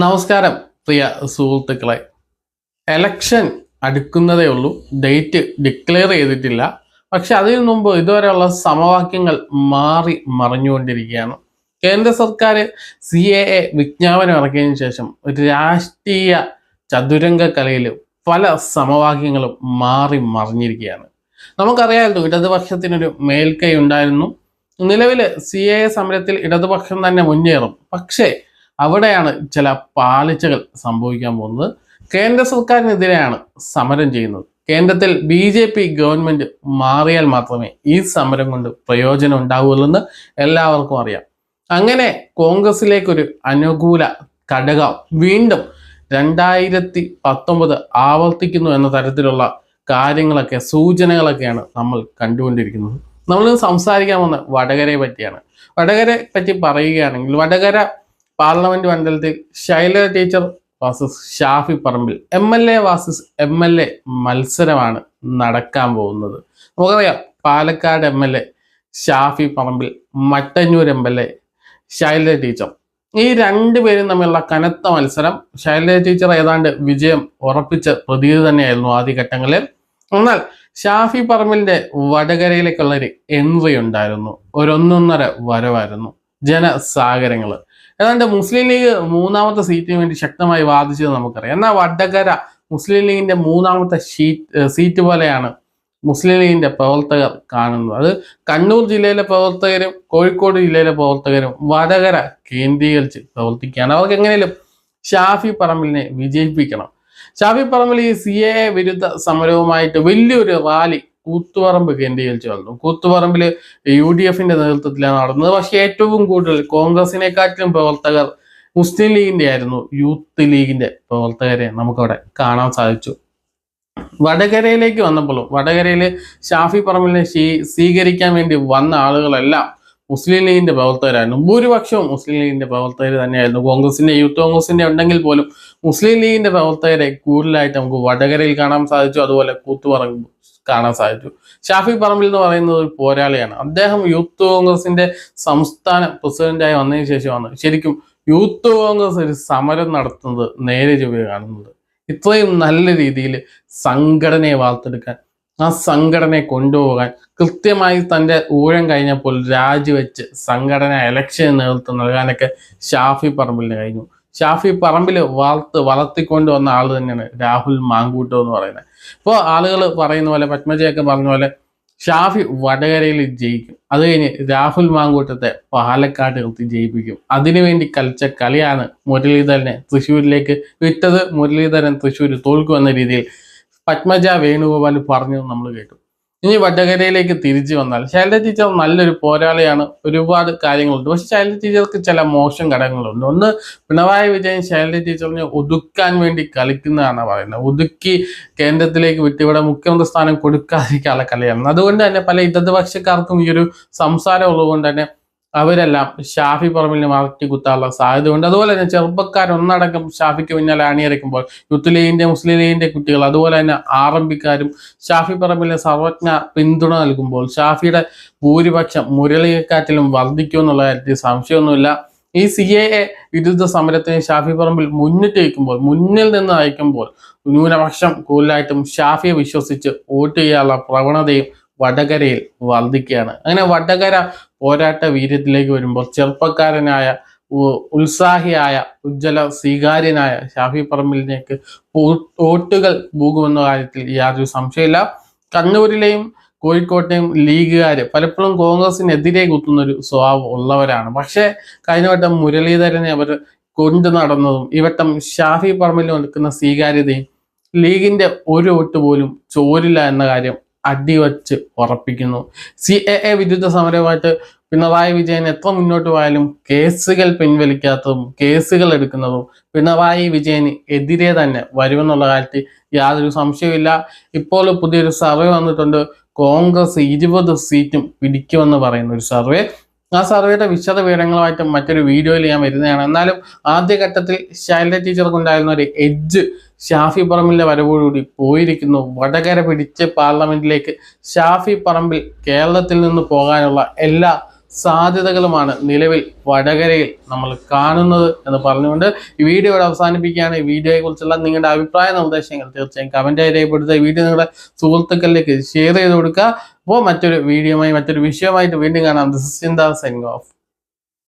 നമസ്കാരം പ്രിയ സുഹൃത്തുക്കളെ. എലക്ഷൻ അടുക്കുന്നതേ ഉള്ളൂ. ഡേറ്റ് ഡിക്ലെയർ ചെയ്തിട്ടില്ല. പക്ഷെ അതിനു മുമ്പ് ഇതുവരെയുള്ള സമവാക്യങ്ങൾ മാറി മറിഞ്ഞുകൊണ്ടിരിക്കുകയാണ്. കേന്ദ്ര സർക്കാർ സി എ എ വിജ്ഞാപനം ഇറക്കിയതിനു ശേഷം ഒരു രാഷ്ട്രീയ ചതുരംഗ കലയിൽ പല സമവാക്യങ്ങളും മാറി മറിഞ്ഞിരിക്കുകയാണ്. നമുക്കറിയാമായിരുന്നു ഇടതുപക്ഷത്തിനൊരു മേൽക്കൈ ഉണ്ടായിരുന്നു. നിലവിൽ സി എ എ സമരത്തിൽ ഇടതുപക്ഷം തന്നെ മുന്നേറും. പക്ഷേ അവിടെയാണ് ചില പാളിച്ചകൾ സംഭവിക്കാൻ പോകുന്നത്. കേന്ദ്ര സർക്കാരിനെതിരെയാണ് സമരം ചെയ്യുന്നത്. കേന്ദ്രത്തിൽ ബി ജെ പി ഗവൺമെന്റ് മാറിയാൽ മാത്രമേ ഈ സമരം കൊണ്ട് പ്രയോജനം ഉണ്ടാവുള്ളൂ എന്ന് എല്ലാവർക്കും അറിയാം. അങ്ങനെ കോൺഗ്രസിലേക്കൊരു അനുകൂല ഘടകം വീണ്ടും രണ്ടായിരത്തി പത്തൊമ്പത് ആവർത്തിക്കുന്നു എന്ന തരത്തിലുള്ള കാര്യങ്ങളൊക്കെ സൂചനകളൊക്കെയാണ് നമ്മൾ കണ്ടുകൊണ്ടിരിക്കുന്നത്. നമ്മൾ സംസാരിക്കാൻ വന്ന വടകരയെ പറ്റിയാണ്. വടകരയെ പറ്റി പറയുകയാണെങ്കിൽ വടകര പാർലമെന്റ് മണ്ഡലത്തിൽ Shailaja teacher versus Shafi Parambil M L A versus M L A മത്സരമാണ് നടക്കാൻ പോകുന്നത്. നമുക്കറിയാം Palakkad M L A Shafi Parambil Mattannur M L A Shailaja teacher. ഈ രണ്ടുപേരും തമ്മിലുള്ള കനത്ത മത്സരം ശൈലജ ടീച്ചർ ഏതാണ്ട് വിജയം ഉറപ്പിച്ച പ്രതീതി തന്നെയായിരുന്നു ആദ്യഘട്ടങ്ങളിൽ. എന്നാൽ ഷാഫി പറമ്പിലിന്റെ വടകരയിലേക്കുള്ള ഒരു എൻട്രി ഉണ്ടായിരുന്നു. ഒരൊന്നൊന്നര വരവായിരുന്നു. ജനസാഗരങ്ങൾ ഏതാണ്ട് മുസ്ലിം ലീഗ് മൂന്നാമത്തെ സീറ്റിന് വേണ്ടി ശക്തമായി വാദിച്ചത് നമുക്കറിയാം. എന്നാൽ വടകര മുസ്ലിം ലീഗിന്റെ മൂന്നാമത്തെ സീറ്റ് പോലെയാണ് മുസ്ലിം ലീഗിന്റെ പ്രവർത്തകർ കാണുന്നത്. അത് കണ്ണൂർ ജില്ലയിലെ പ്രവർത്തകരും കോഴിക്കോട് ജില്ലയിലെ പ്രവർത്തകരും വടകര കേന്ദ്രീകരിച്ച് പ്രവർത്തിക്കുകയാണ്. അവർക്ക് എങ്ങനെയും ഷാഫി പറമ്പിലിനെ വിജയിപ്പിക്കണം. ഷാഫി പറമ്പിൽ ഈ സി എ വിരുദ്ധ സമരവുമായിട്ട് വലിയൊരു റാലി കൂത്തുപറമ്പ് കേന്ദ്രീകരിച്ച് വന്നു കൂത്തുപറമ്പിൽ യു ഡി എഫിന്റെ നേതൃത്വത്തിലാണ് നടന്നത്. പക്ഷെ ഏറ്റവും കൂടുതൽ കോൺഗ്രസിനെക്കാട്ടിലും പ്രവർത്തകർ മുസ്ലിം ലീഗിന്റെ ആയിരുന്നു. യൂത്ത് ലീഗിന്റെ പ്രവർത്തകരെ നമുക്കവിടെ കാണാൻ സാധിച്ചു. വടകരയിലേക്ക് വന്നപ്പോഴും വടകരയിൽ ഷാഫി പറമ്പിലിനെ സ്വീ- സ്വീകരിക്കാൻ വേണ്ടി വന്ന ആളുകളെല്ലാം മുസ്ലിം ലീഗിന്റെ പ്രവർത്തകരായിരുന്നു. ഭൂരിപക്ഷവും മുസ്ലിം ലീഗിന്റെ പ്രവർത്തകർ തന്നെയായിരുന്നു. കോൺഗ്രസിന്റെ യൂത്ത് കോൺഗ്രസിന്റെ ഉണ്ടെങ്കിൽ പോലും മുസ്ലിം ലീഗിന്റെ പ്രവർത്തകരെ കൂടുതലായിട്ട് നമുക്ക് വടകരയിൽ കാണാൻ സാധിച്ചു. അതുപോലെ കൂത്തുപറമ്പ് കാണാൻ സാധിച്ചു. ഷാഫി പറമ്പിൽ എന്ന് പറയുന്നത് ഒരു പോരാളിയാണ്. അദ്ദേഹം യൂത്ത് കോൺഗ്രസിന്റെ സംസ്ഥാന പ്രസിഡന്റായി വന്നതിന് ശേഷമാണ് ശരിക്കും യൂത്ത് കോൺഗ്രസ് ഒരു സമരം നടത്തുന്നത് നേരെ ചൊവ്വ കാണുന്നത്. ഇത്രയും നല്ല രീതിയിൽ സംഘടനയെ വാർത്തെടുക്കാൻ ആ സംഘടനയെ കൊണ്ടുപോകാൻ കൃത്യമായി തന്റെ ഊഴം കഴിഞ്ഞപ്പോൾ രാജിവെച്ച് സംഘടന എലക്ഷൻ നേതൃത്വം നൽകാനൊക്കെ ഷാഫി പറമ്പിലിന് കഴിഞ്ഞു. ഷാഫി പറമ്പിൽ വളർത്ത് വളർത്തിക്കൊണ്ട് വന്ന ആൾ തന്നെയാണ് രാഹുൽ മാങ്കൂട്ടോ എന്ന് പറയുന്നത്. ഇപ്പോൾ ആളുകൾ പറയുന്ന പോലെ പത്മജയൊക്കെ പറഞ്ഞ പോലെ ഷാഫി വടകരയിൽ ജയിക്കും. അത് കഴിഞ്ഞ് രാഹുൽ മാങ്കൂട്ടത്തെ പാലക്കാട് നിർത്തി ജയിപ്പിക്കും. അതിനുവേണ്ടി കളിച്ച കളിയാണ് മുരളീധരനെ തൃശ്ശൂരിലേക്ക് വിറ്റത് മുരളീധരൻ തൃശ്ശൂർ തോൽക്കുമെന്ന രീതിയിൽ പത്മജ വേണുഗോപാൽ പറഞ്ഞു നമ്മൾ കേട്ടു. ഇനി വടകരയിലേക്ക് തിരിച്ചു വന്നാൽ ശൈലജ ടീച്ചർ നല്ലൊരു പോരാളിയാണ്. ഒരുപാട് കാര്യങ്ങളുണ്ട്. പക്ഷെ ശൈലജ ടീച്ചർക്ക് ചില മോശം ഘടകങ്ങളുണ്ട്. ഒന്ന് പിണറായി വിജയൻ ശൈലജ ടീച്ചറിനെ ഒതുക്കാൻ വേണ്ടി കളിക്കുന്നതാണ് പറയുന്നത്. ഒതുക്കി കേന്ദ്രത്തിലേക്ക് വിട്ട് ഇവിടെ മുഖ്യമന്ത്രി സ്ഥാനം കൊടുക്കാതിരിക്കാനുള്ള കളിയാണ്. അതുകൊണ്ട് തന്നെ പല ഇടതുപക്ഷക്കാർക്കും ഈ ഒരു സംസാരം ഉള്ളതുകൊണ്ട് തന്നെ അവരെല്ലാം ഷാഫി പറമ്പിലിന് മാറ്റി കുത്താനുള്ള സാധ്യതയുണ്ട്. അതുപോലെ തന്നെ ചെറുപ്പക്കാർ ഒന്നടങ്കം ഷാഫിക്ക് പിന്നാലെ അണിയറിക്കുമ്പോൾ യൂത്ത് ലീഗിന്റെ മുസ്ലിം ലീഗിന്റെ കുട്ടികൾ അതുപോലെ തന്നെ ആർ ഷാഫി പറമ്പിലെ സർവജ്ഞ പിന്തുണ നൽകുമ്പോൾ ഷാഫിയുടെ ഭൂരിപക്ഷം മുരളിയെക്കാറ്റിലും വർദ്ധിക്കുമെന്നുള്ള കാര്യത്തിൽ സംശയമൊന്നുമില്ല. ഈ സി എ എ വിരുദ്ധ സമരത്തിന് ഷാഫി പറമ്പിൽ മുന്നിട്ട് വയ്ക്കുമ്പോൾ മുന്നിൽ നിന്ന് അയക്കുമ്പോൾ ന്യൂനപക്ഷം കൂടുതലായിട്ടും ഷാഫിയെ വിശ്വസിച്ച് വോട്ട് ചെയ്യാനുള്ള പ്രവണതയും വടകരയിൽ വർദ്ധിക്കുകയാണ്. അങ്ങനെ വടകര പോരാട്ട വീര്യത്തിലേക്ക് വരുമ്പോൾ ചെറുപ്പക്കാരനായ ഉത്സാഹിയായ ഉജ്ജ്വല സ്വീകാര്യനായ ഷാഫി പറമ്പിലിനേക്ക് വോട്ടുകൾ പോകുമെന്ന കാര്യത്തിൽ യാതൊരു സംശയമില്ല കണ്ണൂരിലെയും കോഴിക്കോട്ടെയും ലീഗുകാർ പലപ്പോഴും കോൺഗ്രസിനെതിരെ കുത്തുന്ന ഒരു സ്വഭാവം ഉള്ളവരാണ്. പക്ഷേ കഴിഞ്ഞ വട്ടം മുരളീധരനെ അവർ കൊണ്ടു നടന്നതും ഈ വട്ടം ഷാഫി പറമ്പിൽ നിൽക്കുന്ന സ്വീകാര്യതയും ലീഗിന്റെ ഒരു വോട്ട് പോലും ചോരില്ല എന്ന കാര്യം അടിവച്ച് ഉറപ്പിക്കുന്നു. സി എ എ വിരുദ്ധ സമരമായിട്ട് പിണറായി വിജയൻ എത്ര മുന്നോട്ട് പോയാലും കേസുകൾ പിൻവലിക്കാത്തതും കേസുകൾ എടുക്കുന്നതും പിണറായി വിജയന് എതിരെ തന്നെ വരുമെന്നുള്ള കാര്യത്തിൽ യാതൊരു സംശയവും ഇപ്പോൾ പുതിയൊരു സർവേ വന്നിട്ടുണ്ട്. കോൺഗ്രസ് ഇരുപത് സീറ്റും പിടിക്കുമെന്ന് പറയുന്ന ഒരു സർവേ. ആ സർവേയുടെ വിശദ വിവരങ്ങളുമായിട്ട് മറ്റൊരു വീഡിയോയിൽ ഞാൻ വരുന്നതാണ്. എന്നാലും ആദ്യഘട്ടത്തിൽ ശൈല ടീച്ചർക്കുണ്ടായിരുന്ന ഒരു എഡ്ജ് ഷാഫി പറമ്പിലിന്റെ വരവോടുകൂടി പോയിരിക്കുന്നു. വടകര പിടിച്ച് പാർലമെന്റിലേക്ക് ഷാഫി പറമ്പിൽ കേരളത്തിൽ നിന്ന് പോകാനുള്ള എല്ലാ സാധ്യതകളുമാണ് നിലവിൽ വടകരയിൽ നമ്മൾ കാണുന്നത് എന്ന് പറഞ്ഞുകൊണ്ട് ഈ വീഡിയോ ഇവിടെ അവസാനിപ്പിക്കുകയാണ്. ഈ വീഡിയോയെ കുറിച്ചുള്ള നിങ്ങളുടെ അഭിപ്രായ നിർദ്ദേശങ്ങൾ തീർച്ചയായും കമന്റായി രേഖപ്പെടുത്തുക. ഈ വീഡിയോ നിങ്ങളുടെ സുഹൃത്തുക്കളിലേക്ക് ഷെയർ ചെയ്ത് കൊടുക്കുക. അപ്പോൾ മറ്റൊരു വീഡിയോയുമായി മറ്റൊരു വിഷയമായിട്ട് വീണ്ടും കാണാം. This is the signing off